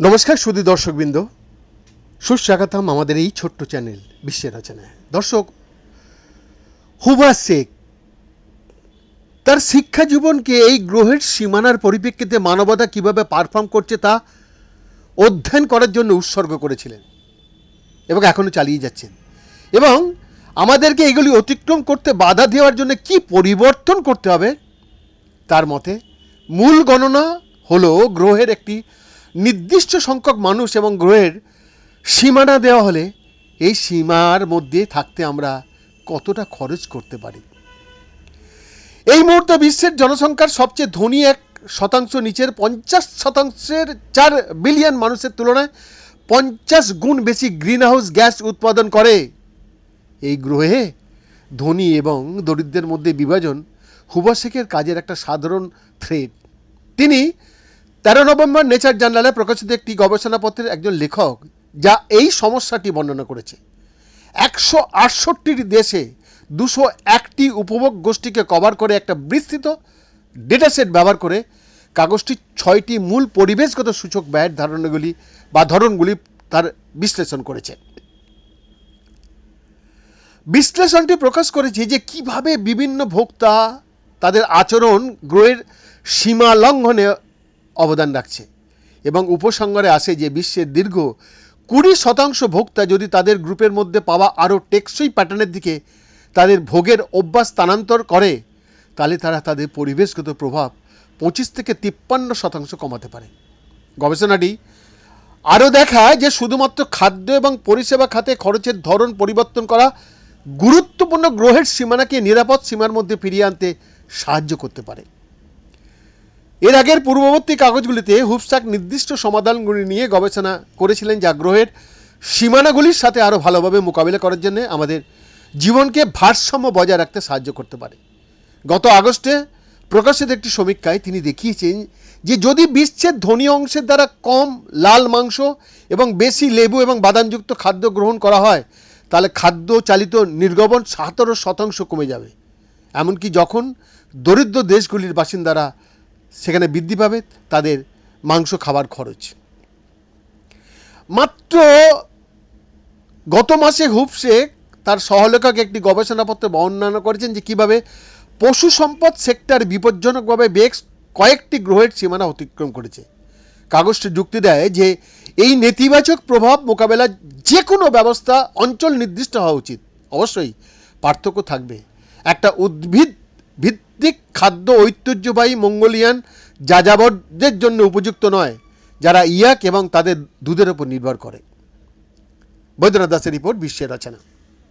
নমস্কার সুদী দর্শকবৃন্দ। সুস্বাগতম আমাদের এই ছোট্ট চ্যানেল, বিশ্বের রচনায়। দর্শক, হুবা শেখ তার শিক্ষা জীবনকে এই গ্রহের সীমানার পরিপ্রেক্ষিতে মানবতা কীভাবে পারফর্ম করছে তা অধ্যয়ন করার জন্য উৎসর্গ করেছিলেন এবং এখনও চালিয়ে যাচ্ছেন। এবং আমাদেরকে এগুলি অতিক্রম করতে বাধা দেওয়ার জন্য কি পরিবর্তন করতে হবে, তার মতে মূল গণনা হলো গ্রহের একটি নির্দিষ্ট সংখ্যক মানুষ এবং গ্রহের সীমানা দেওয়া হলে এই সীমার মধ্যে থাকতে আমরা কতটা খরচ করতে পারি? এই মুহূর্তে বিশ্বের জনসংখ্যার সবচেয়ে ধনী এক শতাংশ নিচের পঞ্চাশ শতাংশের চার বিলিয়ন মানুষের তুলনায় পঞ্চাশ গুণ বেশি গ্রিন হাউস গ্যাস উৎপাদন করে। এই গ্রহে ধনী এবং দরিদ্রের মধ্যে বিভাজন হুবা শেখের কাজের একটা সাধারণ থ্রেড তিনি তেরো নভেম্বর নেচার জার্নালে প্রকাশিত একটি গবেষণাপত্রের একজন লেখক যা এই সমস্যাটি বর্ণনা করেছে। একশো আটষট্টিটি দেশে দুশো একটি উপভোগ গোষ্ঠীকে কভার করে একটা বিস্তৃত ডেটা সেট ব্যবহার করে কাগজটি ছয়টি মূল পরিবেশগত সূচক ব্যয়ের ধারণাগুলি বা ধরনগুলি তার বিশ্লেষণ করেছে। বিশ্লেষণটি প্রকাশ করেছে যে কীভাবে বিভিন্ন ভোক্তা তাদের আচরণ, গ্রহের সীমা লঙ্ঘনে অবদান রাখছে। এবং উপসংহারে আসে যে বিশ্বের দীর্ঘ কুড়ি শতাংশ ভোক্তা যদি তাদের গ্রুপের মধ্যে পাওয়া আরও টেকসই প্যাটার্নের দিকে তাদের ভোগের অভ্যাস স্থানান্তর করে, তাহলে তারা তাদের পরিবেশগত প্রভাব পঁচিশ থেকে তিপ্পান্ন শতাংশ কমাতে পারে। গবেষণাটি আরও দেখায় যে শুধুমাত্র খাদ্য এবং পরিষেবা খাতে খরচের ধরন পরিবর্তন করা গুরুত্বপূর্ণ গ্রহের সীমানাকে নিরাপদ সীমার মধ্যে ফিরিয়ে আনতে সাহায্য করতে পারে। এর আগের পূর্ববর্তী কাগজগুলিতে হুপস্টাক নির্দিষ্ট সমাধানগুলি নিয়ে গবেষণা করেছিলেন যা গ্রহের সীমানাগুলির সাথে আরও ভালোভাবে মোকাবিলা করার জন্য আমাদের জীবনকে ভারসাম্য বজায় রাখতে সাহায্য করতে পারে। গত আগস্টে প্রকাশিত একটি সমীক্ষায় তিনি দেখিয়েছেন যে যদি বিশ্বের ধনী অংশের দ্বারা কম লাল মাংস এবং বেশি লেবু এবং বাদামযুক্ত খাদ্য গ্রহণ করা হয়, তাহলে খাদ্য চালিত নির্গমন সতেরো শতাংশ কমে যাবে। এমনকি যখন দরিদ্র দেশগুলির বাসিন্দারা সেখানে বৃদ্ধি পাবে, তাদের মাংস, খাবার খরচ। মাত্র গত মাসে হুপশেখ তার সহলেখক একটি গবেষণাপত্র বর্ণনা করেছেন যে কীভাবে পশু সম্পদ সেক্টর বিপজ্জনকভাবে বেশ কয়েকটি গ্রহের সীমানা অতিক্রম করেছে। কাগজটি যুক্তি দেয় যে এই নেতিবাচক প্রভাব মোকাবেলার যে কোনো ব্যবস্থা অঞ্চল নির্দিষ্ট হওয়া উচিত। অবশ্যই পার্থক্য থাকবে। একটা উদ্ভিদ ভিত্তিক খাদ্য, ঐতিহ্যবাহী মঙ্গোলিয়ান যাযাবরদের জন্য উপযুক্ত নয়, যারা ইয়াক এবং তাদের দুধের উপর নির্ভর করে। বৈদ্যনাথ দাসের রিপোর্ট বিশ্বের রচনা।